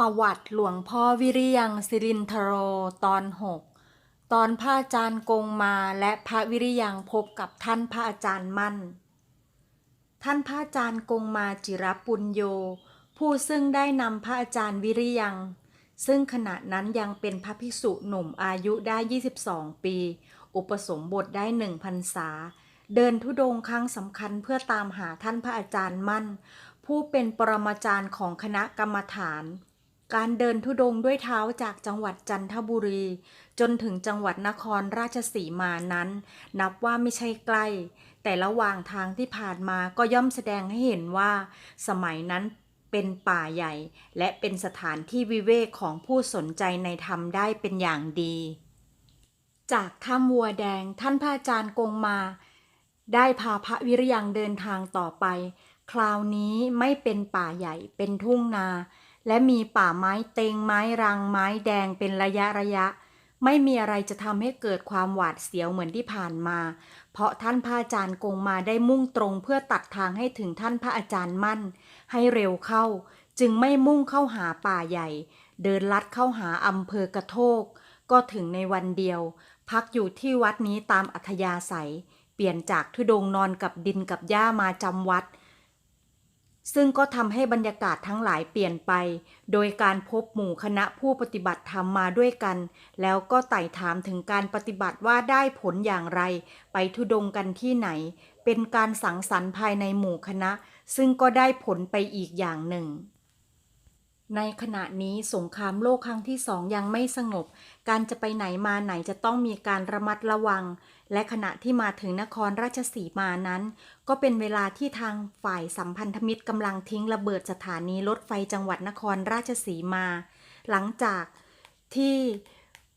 ประวัติหลวงพ่อวิริยังสิรินทโรตอนหกตอนพระอาจารย์กงมาและพระวิริยังพบกับท่านพระอาจารย์มั่น ท่านพระอาจารย์กงมาจิรปุญโย ผู้ซึ่งได้นำพระอาจารย์วิริยัง ซึ่งขณะนั้นยังเป็นพระภิกษุหนุ่มอายุได้ 22 ปี อุปสมบทได้หนึ่งพรรษา เดินทุดงค์ครั้งสำคัญเพื่อตามหาท่านพระอาจารย์มั่น ผู้เป็นปรมาจารย์ของคณะกรรมฐาน การเดินทุดงด้วยเท้าจากจังหวัดจันทบุรี จนถึงจังหวัดนครราชสีมานั้น นับว่าไม่ใช่ใกล้ แต่ระหว่างทางที่ผ่านมาก็ย่อมแสดงให้เห็นว่า สมัยนั้นเป็นป่าใหญ่ และเป็นสถานที่วิเวกของผู้สนใจในธรรมได้เป็นอย่างดี จากถ้ำวัวแดงท่านพระอาจารย์กงมา ได้พาพระวิริยังเดินทางต่อไป คราวนี้ไม่เป็นป่าใหญ่เป็นทุ่งนา และมีป่าไม้เต็งไม้รังไม้แดงเป็นระยะระยะ ไม่มีอะไรจะทำให้เกิดความหวาดเสียวเหมือนที่ผ่านมา เพราะท่านพระอาจารย์กงมาได้มุ่งตรงเพื่อตัดทางให้ถึงท่านพระอาจารย์มั่น ให้เร็วเข้า จึงไม่มุ่งเข้าหาป่าใหญ่ เดินลัดเข้าหาอำเภอกระโทก ก็ถึงในวันเดียว พักอยู่ที่วัดนี้ตามอัธยาศัย เปลี่ยนจากทุดงนอนกับดินกับหญ้ามาจำวัด ซึ่งก็ทำให้บรรยากาศทั้งหลายเปลี่ยนไป โดยการพบหมู่คณะผู้ปฏิบัติธรรมมาด้วยกัน แล้วก็ไต่ถามถึงการปฏิบัติว่าได้ผลอย่างไร ไปทุดงกันที่ไหน เป็นการสังสรรค์ภายในหมู่คณะ ซึ่งก็ได้ผลไปอีกอย่างหนึ่ง ในขณะนี้สงครามโลกครั้งที่สองยังไม่สงบ การจะไปไหนมาไหนจะต้องมีการระมัดระวัง และขณะที่มาถึงนครราชสีมานั้น ก็เป็นเวลาที่ทางฝ่ายสัมพันธมิตรกำลังทิ้งระเบิดสถานีรถไฟจังหวัดนครราชสีมา หลังจากที่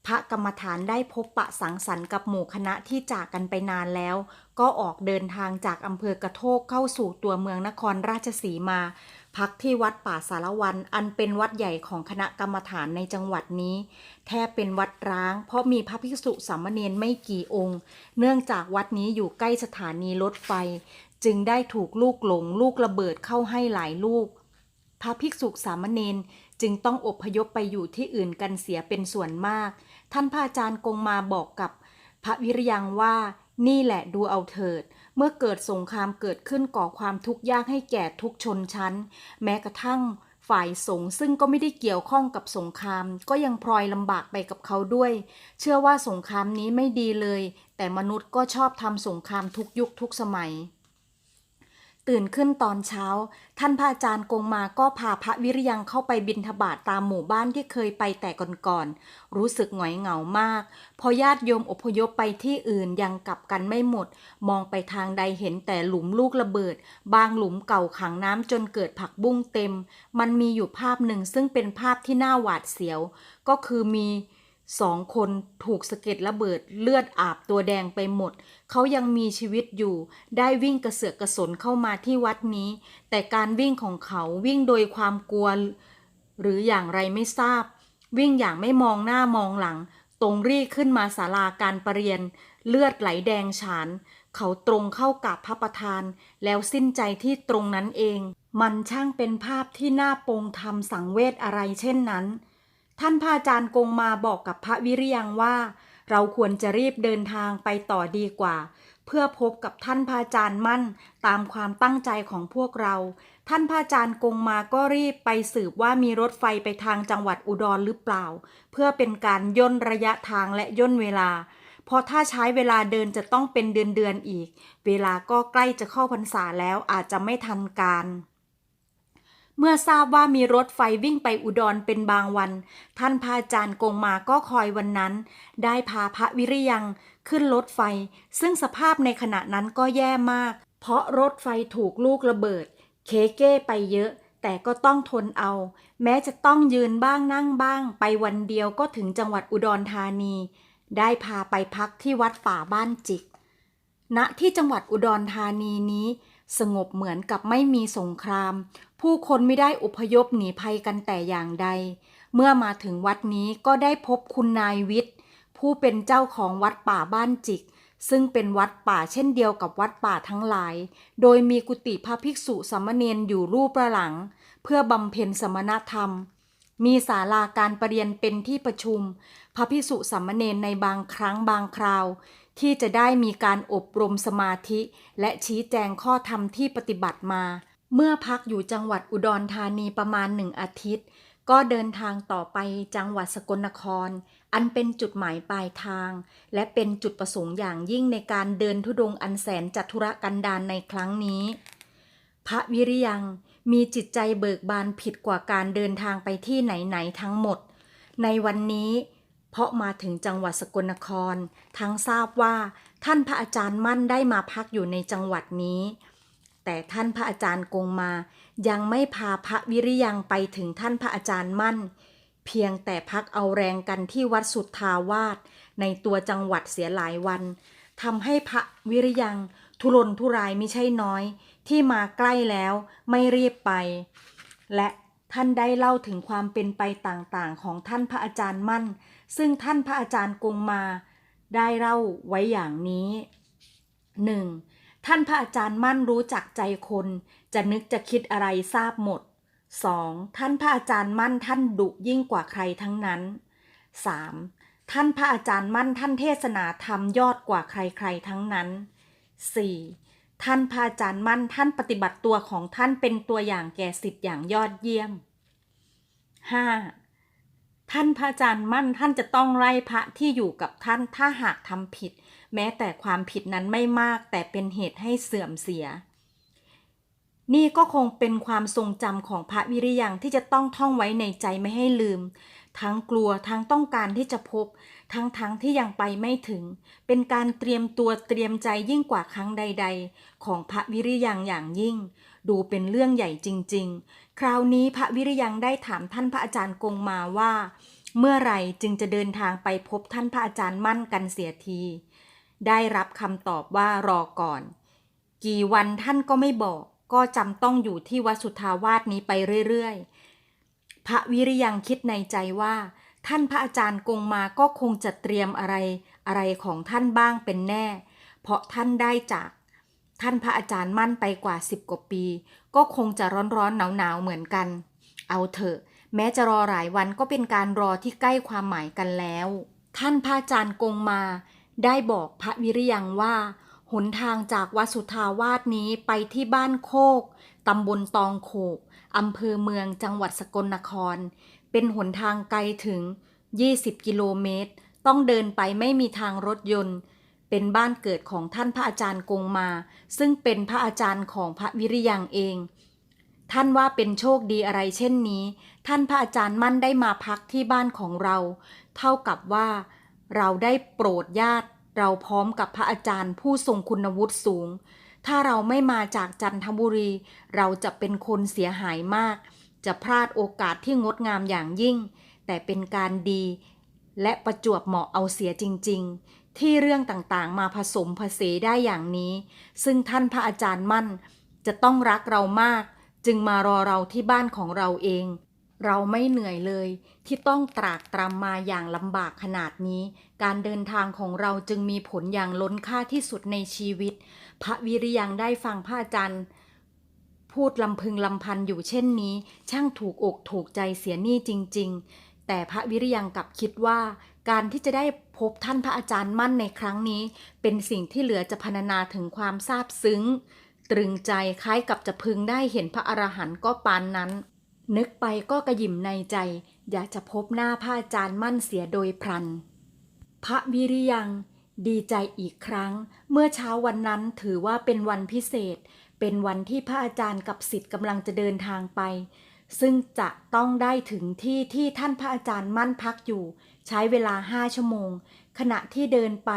พระกรรมฐานได้พบปะสังสรรค์กับหมู่คณะที่จากกันไปนานแล้ว ก็ออกเดินทางจากอำเภอกระโทกเข้าสู่ตัวเมืองนครราชสีมา พักที่วัดป่าสารวัน อันเป็นวัดใหญ่ของคณะกรรมฐานในจังหวัดนี้ แทบเป็นวัดร้าง เพราะมีพระภิกษุสามเณรไม่กี่องค์ เนื่องจากวัดนี้อยู่ใกล้สถานีรถไฟ จึงได้ถูกลูกหลงลูกระเบิดเข้าให้หลายลูก พระภิกษุสามเณรจึงต้องอบพยพไปอยู่ที่อื่นกันเสียเป็นส่วนมาก ท่านพระอาจารย์กงมาบอกกับ พระวิริยังว่านี่แหละดูเอาเถิด เมื่อเกิดสงครามเกิดขึ้นก่อความทุกข์ยากให้แก่ทุกชนชั้น แม้กระทั่งฝ่ายสงฆ์ซึ่งก็ไม่ได้เกี่ยวข้องกับสงคราม ก็ยังพลอยลำบากไปกับเขาด้วย เชื่อว่าสงครามนี้ไม่ดีเลย แต่มนุษย์ก็ชอบทำสงครามทุกยุคทุกสมัย ตื่นขึ้นตอนเช้า ท่านพระอาจารย์กงมาก็พาพระวิริยังเข้าไปบิณฑบาตตามหมู่บ้านที่เคยไปแต่ก่อนๆรู้สึกหงอยเหงามาก พอญาติโยมอพยพไปที่อื่นยังกลับกันไม่หมด มองไปทางใดเห็นแต่หลุมลูกระเบิด บางหลุมเก่าขังน้ำจนเกิดผักบุ้งเต็ม มันมีอยู่ภาพหนึ่งซึ่งเป็นภาพที่น่าหวาดเสียว ก็คือมี สองคนถูกสะเก็ดระเบิดเลือดอาบตัวแดงไปหมด เขายังมีชีวิตอยู่ ได้วิ่งกระเสือกกระสนเข้ามาที่วัดนี้ แต่การวิ่งของเขาวิ่งโดยความกลัว หรืออย่างไรไม่ทราบ วิ่งอย่างไม่มองหน้ามองหลัง ตรงรีขึ้นมาศาลาการประเรียน เลือดไหลแดงฉาน เขาตรงเข้ากับพระประธาน แล้วสิ้นใจที่ตรงนั้นเอง มันช่างเป็นภาพที่น่าปงทำสังเวชอะไรเช่นนั้น ท่านพระอาจารย์กงมาบอกกับพระวิริยังว่า เราควรจะรีบเดินทางไปต่อดีกว่า เพื่อพบกับท่านพระอาจารย์มั่นตามความตั้งใจของพวกเรา ท่านพระอาจารย์กงมาก็รีบไปสืบว่ามีรถไฟไปทางจังหวัดอุดรหรือเปล่า เพื่อเป็นการย่นระยะทางและย่นเวลาเพราะถ้าใช้เวลาเดินจะต้องเป็นเดือนเดือนๆอีก เวลาก็ใกล้จะเข้าพรรษาแล้วอาจจะไม่ทันการ เมื่อทราบว่ามีรถไฟวิ่งไปอุดรเป็นบางวัน ท่านพระอาจารย์กงมาก็คอยวันนั้น ได้พาพระวิริยังขึ้นรถไฟ ซึ่งสภาพในขณะนั้นก็แย่มาก เพราะรถไฟถูกลูกระเบิด เคเก้ไปเยอะ แต่ก็ต้องทนเอา แม้จะต้องยืนบ้างนั่งบ้าง ไปวันเดียวก็ถึงจังหวัดอุดรธานี ได้พาไปพักที่วัดป่าบ้านจิกณที่จังหวัดอุดรธานีนี้ สงบเหมือนกับไม่มีสงคราม ผู้คนไม่ได้อพยพหนีภัยกันแต่อย่างใด เมื่อมาถึงวัดนี้ก็ได้พบคุณนายวิทย์ ผู้เป็นเจ้าของวัดป่าบ้านจิก ซึ่งเป็นวัดป่าเช่นเดียวกับวัดป่าทั้งหลาย โดยมีกุฏิพระภิกษุสามเณรอยู่รูปประหลัง เพื่อบำเพ็ญสมณธรรม มีศาลาการประเรียนเป็นที่ประชุม พระพิสุสัมมเนนในบางครั้งบางคราว ที่จะได้มีการอบรมสมาธิ และชี้แจงข้อธรรมที่ปฏิบัติมา เมื่อพักอยู่จังหวัดอุดรธานีประมาณหนึ่งอาทิตย์ ก็เดินทางต่อไปจังหวัดสกลนคร อันเป็นจุดหมายปลายทาง และเป็นจุดประสงค์อย่างยิ่งในการเดินทุดงค์อันแสนจัตุรกันดารในครั้งนี้ พระวิริยัง มีจิตใจเบิกบานผิดกว่าการเดินทางไปที่ไหน ๆ ทั้งหมด ในวันนี้ เพราะมาถึงจังหวัดสกลนคร ทั้งทราบว่าท่านพระอาจารย์มั่นได้มาพักอยู่ในจังหวัดนี้ แต่ท่านพระอาจารย์กงมา ยังไม่พาพระวิริยังไปถึงท่านพระอาจารย์มั่น เพียงแต่พักเอาแรงกันที่วัดสุทธาวาสในตัวจังหวัดเสียหลายวันทำให้พระวิริยังทุรนทุรายไม่ใช่น้อย ที่มาใกล้แล้วไม่รีบไป และท่านได้เล่าถึงความเป็นไปต่างๆ ของท่านพระอาจารย์มั่น ซึ่งท่านพระอาจารย์กงมาได้เล่าไว้อย่างนี้ 1. ท่านพระอาจารย์มั่นรู้จักใจคน จะนึกจะคิดอะไรทราบหมด 2. ท่านพระอาจารย์มั่นท่านดุยิ่งกว่าใครทั้งนั้น 3. ท่านพระอาจารย์มั่นท่านเทศนาธรรมยอดกว่าใครๆทั้งนั้น 4. ท่านพระอาจารย์มั่นท่านปฏิบัติตัวของท่านเป็นตัวอย่างแก่สิทธิ์อย่างยอดเยี่ยม 5. ท่านพระอาจารย์มั่นท่านจะต้องไล่พระที่อยู่กับท่านถ้าหากทำผิด แม้แต่ความผิดนั้นไม่มากแต่เป็นเหตุให้เสื่อมเสีย นี่ก็คงเป็นความทรงจำของพระวิริยังที่จะต้องท่องไว้ในใจไม่ให้ลืม ทั้งกลัวทั้งต้องการที่จะพบ ทั้งทั้งที่ยังไปไม่ถึง เป็นการเตรียมตัวเตรียมใจยิ่งกว่าครั้งใด ๆ ของพระวิริยังอย่างยิ่ง ดูเป็นเรื่องใหญ่จริง ๆ คราวนี้พระวิริยังได้ถามท่านพระอาจารย์กงมาว่า เมื่อไหร่จึงจะเดินทางไปพบท่านพระอาจารย์มั่นกันเสียที ได้รับคำตอบว่ารอก่อน กี่วันท่านก็ไม่บอก ก็จำต้องอยู่ที่วัดสุทธาวาสนี้ไปเรื่อยๆ พระวิริยังคิดในใจว่า ท่านพระอาจารย์กงมาก็คงจะเตรียมอะไรอะไรของท่านบ้างเป็นแน่ เพราะท่านได้จาก ท่านพระอาจารย์มั่นไปกว่าสิบกว่าปี ก็คงจะร้อนๆหนาวๆเหมือนกัน เอาเถอะ แม้จะรอหลายวันก็เป็นการรอที่ใกล้ความหมายกันแล้ว ท่านพระอาจารย์กงมา ได้บอกพระวิริยังว่าหนทางจากวัดสุทาวาสนี้ไปที่บ้านโคก ตำบลตองโขกอำเภอเมืองจังหวัดสกลนคร เป็นหนทางไกลถึง 20 กิโลเมตร ต้องเดินไปไม่มีทางรถยนต์ เป็นบ้านเกิดของท่านพระอาจารย์กงมา ซึ่งเป็นพระอาจารย์ของพระวิริยังเอง ท่านว่าเป็นโชคดีอะไรเช่นนี้ ท่านพระอาจารย์มั่นได้มาพักที่บ้านของเรา เท่ากับว่า เราได้โปรดญาติ เราพร้อมกับพระอาจารย์ผู้ทรงคุณวุฒิสูงถ้าเราไม่มาจากจันทบุรี เราจะเป็นคนเสียหายมาก จะพลาดโอกาสที่งดงามอย่างยิ่ง แต่เป็นการดี และประจวบเหมาะเอาเสียจริง ๆ ที่เรื่องต่างๆ มาผสมผสานได้อย่างนี้ ซึ่งท่านพระอาจารย์มั่น จะต้องรักเรามาก จึงมารอเราที่บ้านของเราเอง เราไม่เหนื่อยเลย ที่ต้องตรากตรำมาอย่างลำบากขนาดนี้ การเดินทางของเราจึงมีผลอย่างล้นค่าที่สุดในชีวิต พระวิริยังได้ฟังพระอาจารย์ พูดลำพึงลำพันอยู่เช่นนี้ ช่างถูกอกถูกใจเสียนี่จริง ๆ แต่พระวิริยังกลับคิดว่า การที่จะได้พบท่านพระอาจารย์มั่นในครั้งนี้ เป็นสิ่งที่เหลือจะพรรณนาถึงความซาบซึ้ง ตรึงใจคล้ายกับจะพึงได้เห็นพระอรหันต์ก็ปานนั้น นึกไปก็กระหยิมในใจ อยากจะพบหน้าพระอาจารย์มั่นเสียโดยพลัน พระวิริยังดีใจอีกครั้ง เมื่อเช้าวันนั้นถือว่าเป็นวันพิเศษ เป็นวันที่พระอาจารย์กับศิษย์กำลังจะเดินทางไป ซึ่งจะต้องได้ถึงที่ที่ท่านพระอาจารย์มั่นพักอยู่ ใช้เวลาห้าชั่วโมง ขณะที่เดินไป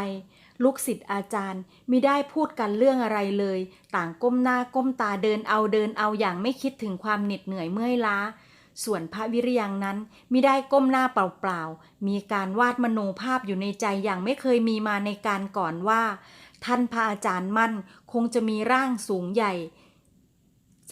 ลูกศิษย์อาจารย์มิได้พูดกันเรื่องอะไรเลย ต่างก้มหน้าก้มตาเดินเอาเดินเอาอย่างไม่คิดถึงความเหน็ดเหนื่อยเมื่อยล้าส่วนพระวิริยังนั้นมิได้ก้มหน้าเปล่าๆ มีการวาดมโนภาพอยู่ในใจอย่างไม่เคยมีมาในการก่อนว่า ท่านพระอาจารย์มั่นคงจะมีร่างสูงใหญ่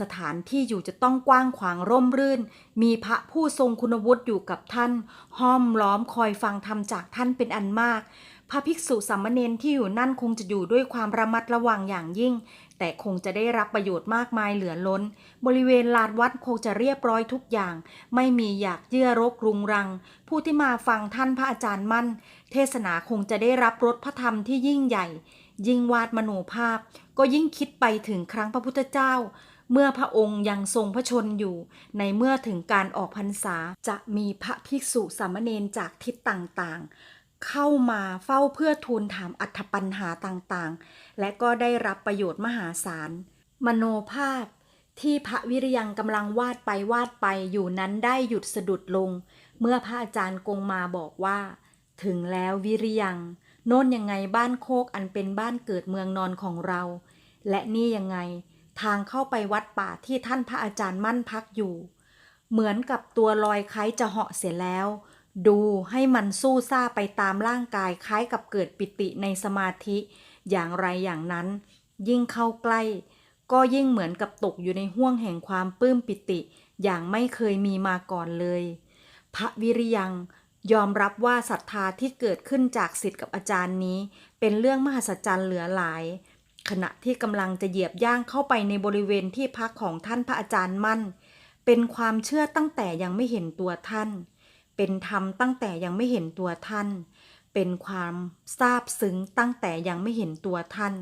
สถานที่อยู่จะต้องกว้างขวางร่มรื่น มีพระผู้ทรงคุณวุฒิอยู่กับท่าน ห้อมล้อมคอยฟังธรรมจากท่านเป็นอันมาก พระภิกษุสามเณรที่อยู่นั่นคงจะอยู่ด้วยความระมัดระวังอย่างยิ่ง แต่แต่คงจะได้รับประโยชน์มากมายเหลือล้น บริเวณลานวัดคงจะเรียบร้อยทุกอย่าง ไม่มีอยากเยื่อรกรุงรัง ผู้ที่มาฟังท่านพระอาจารย์มั่น เทศนาคงจะได้รับรสพระธรรมที่ยิ่งใหญ่ ยิ่งวาดมโนภาพ ก็ยิ่งคิดไปถึงครั้งพระพุทธเจ้า เมื่อพระองค์ยังทรงพระชนอยู่ ในเมื่อถึงการออกพรรษาจะมีพระภิกษุสามเณรจากทิศต่างๆ เข้ามาเฝ้าเพื่อทูลถามอัธปัญหาต่างๆ และก็ได้รับประโยชน์มหาศาล มโนภาพที่พระวิริยังกำลังวาดไปวาดไปอยู่นั้นได้หยุดสะดุดลง เมื่อพระอาจารย์กงมาบอกว่า ถึงแล้ววิริยัง โน่นยังไงบ้านโคกอันเป็นบ้านเกิดเมืองนอนของเรา และนี่ยังไง ทางเข้าไปวัดป่าที่ท่านพระอาจารย์มั่นพักอยู่ เหมือนกับตัวลอยคล้ายจะเหาะเสียแล้ว ดูให้มันสู้ซาไปตามร่างกายคล้ายกับเกิดปิติในสมาธิ อย่างไรอย่างนั้น ยิ่งเข้าใกล้ ก็ยิ่งเหมือนกับตกอยู่ในห้วงแห่งความปลื้มปิติ อย่างไม่เคยมีมาก่อนเลย พระวิริยัง ยอมรับว่าศรัทธาที่เกิดขึ้นจากสิทธิ์กับอาจารย์นี้ เป็นเรื่องมหัศจรรย์เหลือหลาย ขณะที่กำลังจะเหยียบย่างเข้าไปในบริเวณที่พักของท่านพระอาจารย์มั่น เป็นความเชื่อตั้งแต่ยังไม่เห็นตัวท่าน เป็นธรรมตั้งแต่ยังไม่เห็นตัวท่าน เป็นความซาบซึ้งตั้งแต่ยังไม่เห็นตัวท่าน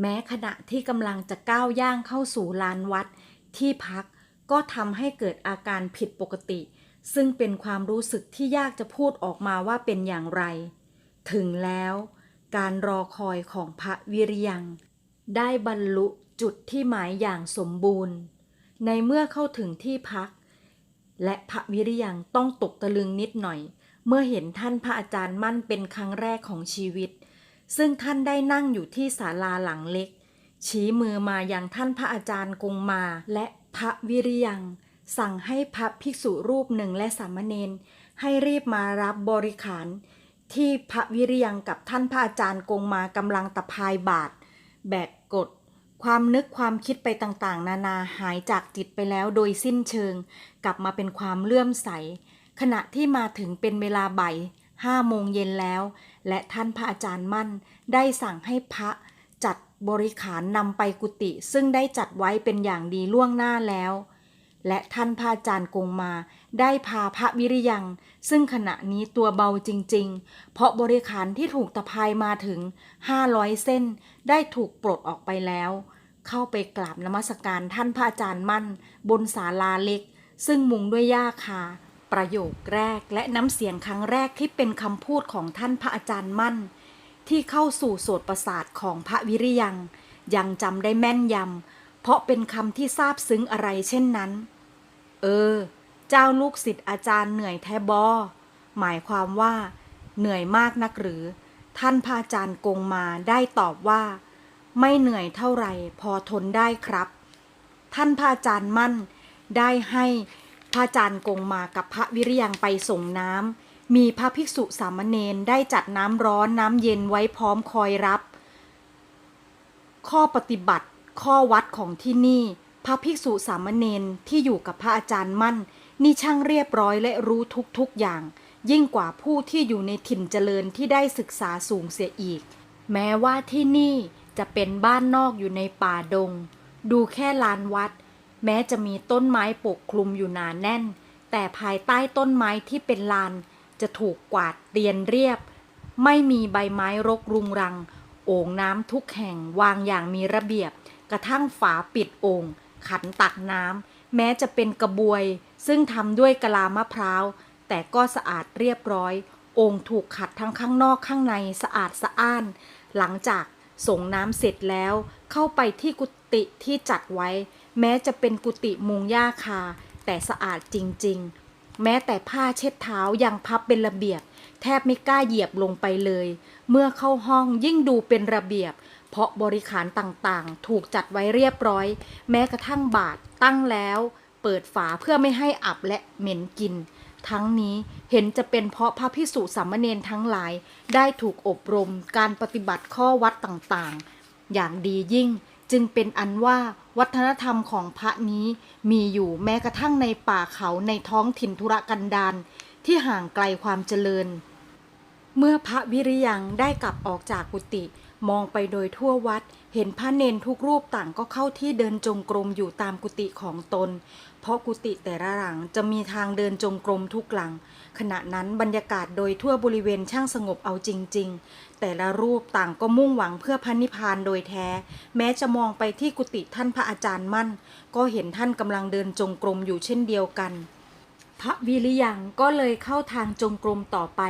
แม้ขณะที่กำลังจะก้าวย่างเข้าสู่ลานวัดที่พักก็ทำให้เกิดอาการผิดปกติ ซึ่งเป็นความรู้สึกที่ยากจะพูดออกมาว่าเป็นอย่างไร ถึงแล้วการรอคอยของพระวิริยัง ได้บรรลุจุดที่หมายอย่างสมบูรณ์ ในเมื่อเข้าถึงที่พัก และพระวิริยังต้องตกตะลึงนิดหน่อย เมื่อเห็นท่านพระอาจารย์มั่นเป็นครั้งแรกของชีวิต ซึ่งท่านได้นั่งอยู่ที่ศาลาหลังเล็ก ชี้มือมาอยังท่านพระอาจารย์กงมาและพระวิริยัง สั่งให้พระภิกษุรูปหนึ่งและสามเณรให้รีบมารับบริขาร ที่พระวิริยังกับท่านพระอาจารย์กงมากำลังตะพายบาท แบกกด ความนึกความคิดไปต่างๆ นานาหายจากจิตไปแล้วโดยสิ้นเชิง กลับมาเป็นความเลื่อมใส ขณะที่มาถึงเป็นเวลาบ่ายห้าโมงเย็นแล้ว และท่านพระอาจารย์มั่น ได้สั่งให้พระจัดบริขารนำไปกุฏิซึ่งได้จัดไว้เป็นอย่างดีล่วงหน้าแล้ว และท่านพระอาจารย์กงมาได้พาพระวิริยัง ซึ่งขณะนี้ตัวเบาจริง ๆ เพราะบริขารที่ถูกตะพายมาถึง 500 เส้น ได้ถูกปลดออกไปแล้ว เข้าไปกราบนมัสการท่านพระอาจารย์มั่น บนศาลาเล็ก ซึ่งมุงด้วยหญ้าคา ประโยคแรกและน้ำเสียงครั้งแรกที่เป็นคำพูดของท่านพระอาจารย์มั่น ที่เข้าสู่โสตประสาทของพระวิริยัง ยังจำได้แม่นยำเพราะเป็นคำที่ซาบซึ้งอะไรเช่นนั้น เออ เจ้าลูกศิษย์อาจารย์เหนื่อยแทบอ หมายความว่า เหนื่อยมากนักหรือ ท่านพระอาจารย์กงมาได้ตอบว่า ไม่เหนื่อยเท่าไหร่พอทนได้ครับ ท่านพระอาจารย์มั่น ได้ให้พระอาจารย์กงมากับพระวิริยังไปส่งน้ำมีพระภิกษุสามเณรได้จัดน้ำร้อนน้ำเย็นไว้พร้อมคอยรับ ข้อปฏิบัติข้อวัดของที่นี่ พระภิกษุสามเณรที่อยู่กับพระอาจารย์มั่น นี่ช่างเรียบร้อยและรู้ทุกๆอย่าง ยิ่งกว่าผู้ที่อยู่ในถิ่นเจริญที่ได้ศึกษาสูงเสียอีก แม้ว่าที่นี่จะเป็นบ้านนอกอยู่ในป่าดง ดูแค่ลานวัด แม้จะมีต้นไม้ปกคลุมอยู่หนาแน่น แต่ภายใต้ต้นไม้ที่เป็นลาน จะถูกกวาดเรียนเรียบ ไม่มีใบไม้รกรุงรัง โอ่งน้ำทุกแห่งวางอย่างมีระเบียบ กระทั่งฝาปิดโอ่ง ขันตักน้ำแม้จะเป็นกระบวย ซึ่งทำด้วยกะลามะพร้าว แต่ก็สะอาดเรียบร้อยโอ่งถูกขัดทั้งข้างนอกข้างในสะอาดสะอ้าน หลังจากส่งน้ำเสร็จแล้ว เข้าไปที่กุฏิที่จัดไว้ แม้จะเป็นกุฏิมุงหญ้าคา แต่สะอาดจริง ๆ แม้แต่ผ้าเช็ดเท้ายังพับเป็นระเบียบ แทบไม่กล้าเหยียบลงไปเลย เมื่อเข้าห้องยิ่งดูเป็นระเบียบ เพราะบริขารต่างๆ ถูกจัดไว้เรียบร้อย แม้กระทั่งบาทตั้งแล้ว เปิดฝาเพื่อไม่ให้อับและเหม็นกิน ทั้งนี้เห็นจะเป็นเพราะพระพิสุสามเณรทั้งหลาย ได้ถูกอบรมการปฏิบัติข้อวัดต่างๆ อย่างดียิ่งจึงเป็นอันว่าวัฒนธรรมของพระนี้มีอยู่แม้กระทั่งในป่าเขาในท้องถิ่นธุรกันดารที่ห่างไกลความเจริญ เมื่อพระวิริยังได้กลับออกจากกุฏิ มองไปโดยทั่ววัด เห็นพระเนนทุกรูปต่างก็เข้าที่เดินจงกรมอยู่ตามกุฏิของตน เพราะกุฏิแต่ละหลังจะมีทางเดินจงกรมทุกหลัง ขณะนั้นบรรยากาศโดยทั่วบริเวณช่างสงบเอาจริง ๆ แต่ละรูปต่างก็มุ่งหวังเพื่อพระนิพพานโดยแท้ แม้จะมองไปที่กุฏิท่านพระอาจารย์มั่น ก็เห็นท่านกำลังเดินจงกรมอยู่เช่นเดียวกัน พระวิริยังก็เลยเข้าทางจงกรมต่อไป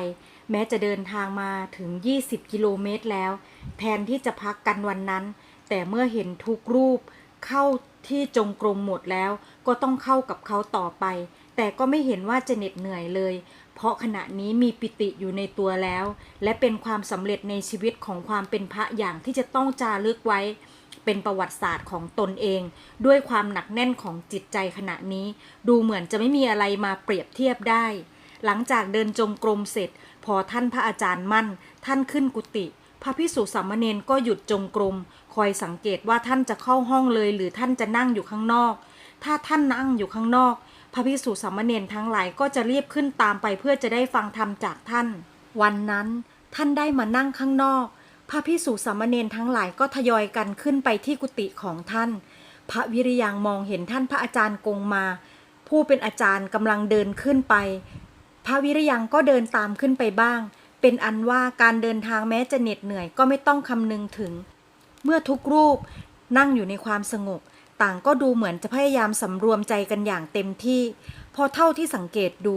แม้จะเดินทางมาถึง 20 กิโลเมตรแล้ว แทนที่จะพักกันวันนั้น แต่เมื่อเห็นทุกรูปเข้าที่จงกรมหมดแล้วก็ต้องเข้ากับเขาต่อไป แต่ก็ไม่เห็นว่าจะเหน็ดเหนื่อยเลย เพราะขณะนี้มีปิติอยู่ในตัวแล้ว และเป็นความสำเร็จในชีวิตของความเป็นพระอย่างที่จะต้องจารึกไว้ เป็นประวัติศาสตร์ของตนเอง ด้วยความหนักแน่นของจิตใจขณะนี้ ดูเหมือนจะไม่มีอะไรมาเปรียบเทียบได้ หลังจากเดินจงกรมเสร็จ พอท่านพระอาจารย์มั่น ท่านขึ้นกุฏิพระพิสุสามเณรก็หยุดจงกรมคอยสังเกตว่าท่านจะเข้าห้องเลย หรือท่านจะนั่งอยู่ข้างนอก ถ้าท่านนั่งอยู่ข้างนอก พระพิสุสามเณรทั้งหลายก็จะรีบขึ้นตามไปเพื่อจะได้ฟังธรรมจากท่าน วันนั้นท่านได้มานั่งข้างนอก พระพิสุสามเณรทั้งหลายก็ทยอยกันขึ้นไปที่กุฏิของท่าน พระวิริยังมองเห็นท่านพระอาจารย์กงมา ผู้เป็นอาจารย์กำลังเดินขึ้นไป พระวิริยังก็เดินตามขึ้นไปบ้าง เป็นอันว่าการเดินทางแม้จะเหน็ดเหนื่อยก็ไม่ต้องคำนึงถึง เมื่อทุกรูปนั่งอยู่ในความสงบ ต่างก็ดูเหมือนจะพยายามสำรวมใจกันอย่างเต็มที่ พอเท่าที่สังเกตดู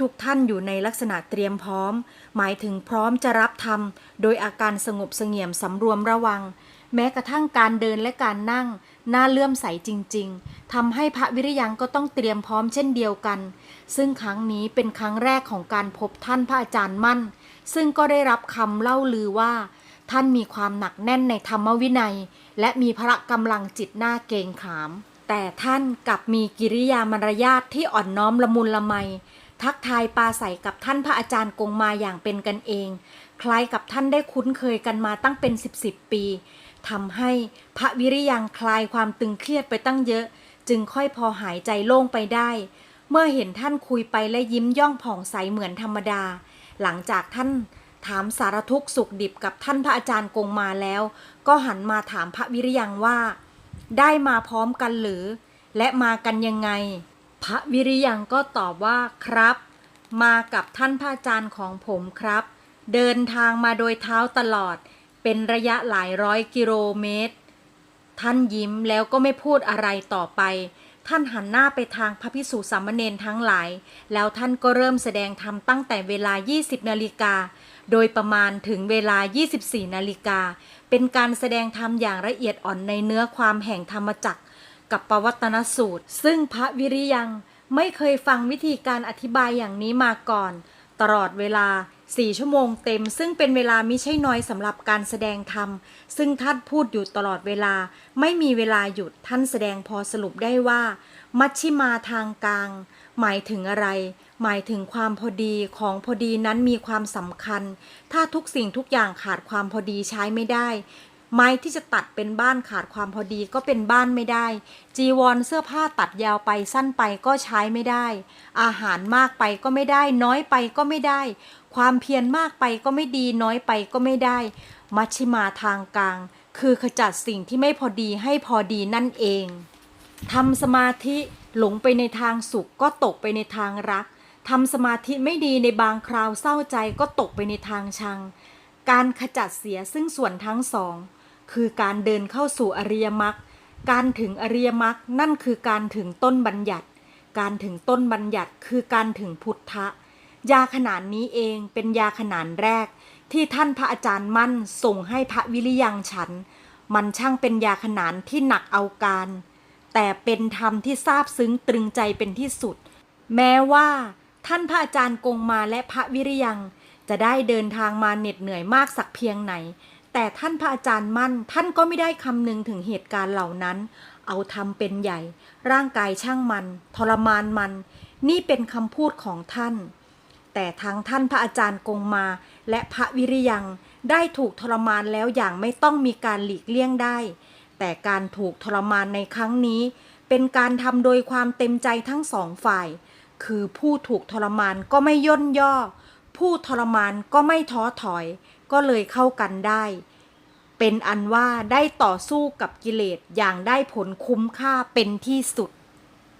ทุกๆทท่านอยู่ในลักษณะเตรียมพร้อม หมายถึงพร้อมจะรับธรรม โดยอาการสงบเสงี่ยมสำรวมระวัง แม้กระทั่งการเดินและการนั่ง น่าเลื่อมใสจริง ๆทำให้พระวิริยังก็ต้องเตรียมพร้อมเช่นเดียวกัน ซึ่งครั้งนี้เป็นครั้งแรกของการพบท่านพระอาจารย์มั่น ซึ่งก็ได้รับคำเล่าลือว่า ท่านมีความหนักแน่นในธรรมวินัย และมีพระกำลังจิตหน้าเกงขาม แต่ท่านกลับมีกิริยามารยาทที่อ่อนน้อมละมุนละไมทักทายปาใสกับท่านพระอาจารย์กงมาอย่างเป็นกันเอง คล้ายกับท่านได้คุ้นเคยกันมาตั้งเป็นสิบสิบปี ทำให้พระวิริยังคลายความตึงเครียดไปตั้งเยอะ จึงค่อยพอหายใจโล่งไปได้ เมื่อเห็นท่านคุยไปและยิ้มย่องผ่องใสเหมือนธรรมดา หลังจากท่านถามสารทุกสุขดิบกับท่านพระอาจารย์กงมาแล้ว ก็หันมาถามพระวิริยังว่า ได้มาพร้อมกันหรือ และมากันยังไง พระวิริยังก็ตอบว่าครับ มากับท่านพระอาจารย์ของผมครับ เดินทางมาโดยเท้าตลอด เป็นระยะหลายร้อยกิโลเมตร ท่านยิ้มแล้วก็ไม่พูดอะไรต่อไป ท่านหันหน้าไปทางพระพิสุสามเณรทั้งหลาย แล้วท่านก็เริ่มแสดงธรรมตั้งแต่เวลา 20 นาฬิกา โดยประมาณถึงเวลา 24 นาฬิกา เป็นการแสดงธรรมอย่างละเอียดอ่อนในเนื้อความแห่งธรรมจักรกับปวัตนสูตร ซึ่งพระวิริยังไม่เคยฟังวิธีการอธิบายอย่างนี้มาก่อน ตลอดเวลา4ชั่วโมงเต็ม ซึ่งเป็นเวลามิใช่น้อยสำหรับการแสดงธรรม ซึ่งท่านพูดอยู่ตลอดเวลา ไม่มีเวลาหยุดท่านแสดงพอสรุปได้ว่า มัชชิมาทางกลาง หมายถึงอะไร หมายถึงความพอดีของพอดีนั้นมีความสำคัญ ถ้าทุกสิ่งทุกอย่างขาดความพอดีใช้ไม่ได้ ไม้ที่จะตัดเป็นบ้านขาดความพอดีก็เป็นบ้านไม่ได้ จีวรเสื้อผ้าตัดยาวไปสั้นไปก็ใช้ไม่ได้ อาหารมากไปก็ไม่ได้ น้อยไปก็ไม่ได้ ความเพียรมากไปก็ไม่ดีน้อยไปก็ไม่ได้ มัชชิมาทางกลาง คือขจัดสิ่งที่ไม่พอดีให้พอดีนั่นเองทำสมาธิหลงไปในทางสุขก็ตกไปในทางรักทำสมาธิไม่ดีในบางคราวเศร้าใจก็ตกไปในทางชัง การขจัดเสียซึ่งส่วนทั้งสอง คือการเดินเข้าสู่อริยมรรคการถึงอริยมรรคนั่นคือการถึงต้นบัญญัติ การถึงต้นบัญญัติคือการถึงพุทธะ ยาขนานนี้เองเป็นยาขนานแรก ที่ท่านพระอาจารย์มั่นส่งให้พระวิริยังฉัน มันช่างเป็นยาขนานที่หนักเอาการ แต่เป็นธรรมที่ซาบซึ้งตรึงใจเป็นที่สุด แม้ว่า ท่านพระอาจารย์กงมาและพระวิริยังจะได้เดินทางมาเหน็ดเหนื่อยมากสักเพียงไหน แต่ท่านพระอาจารย์มั่น ท่านก็ไม่ได้คำนึงถึงเหตุการณ์เหล่านั้น เอาทำเป็นใหญ่ ร่างกายช่างมัน ทรมานมัน นี่เป็นคำพูดของท่าน แต่ทั้งท่านพระอาจารย์กงมา และพระวิริยังได้ถูกทรมานแล้วอย่างไม่ต้องมีการหลีกเลี่ยงได้ แต่การถูกทรมานในครั้งนี้ เป็นการทำโดยความเต็มใจทั้งสองฝ่าย คือผู้ถูกทรมานก็ไม่ย่นย่อ ผู้ทรมานก็ไม่ท้อถอย ก็เลยเข้ากันได้ เป็นอันว่าได้ต่อสู้กับกิเลสอย่างได้ผลคุ้มค่าเป็นที่สุด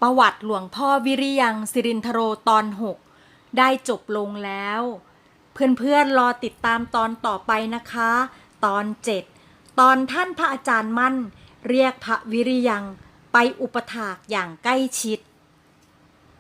ประวัติหลวงพ่อวิริยังสิรินทโรตอน 6 ได้จบลงแล้ว เพื่อนๆรอติดตามตอนต่อไปนะคะ ตอน 7 ตอนท่านพระอาจารย์มั่น เรียกพระวิริยังไปอุปถากอย่างใกล้ชิด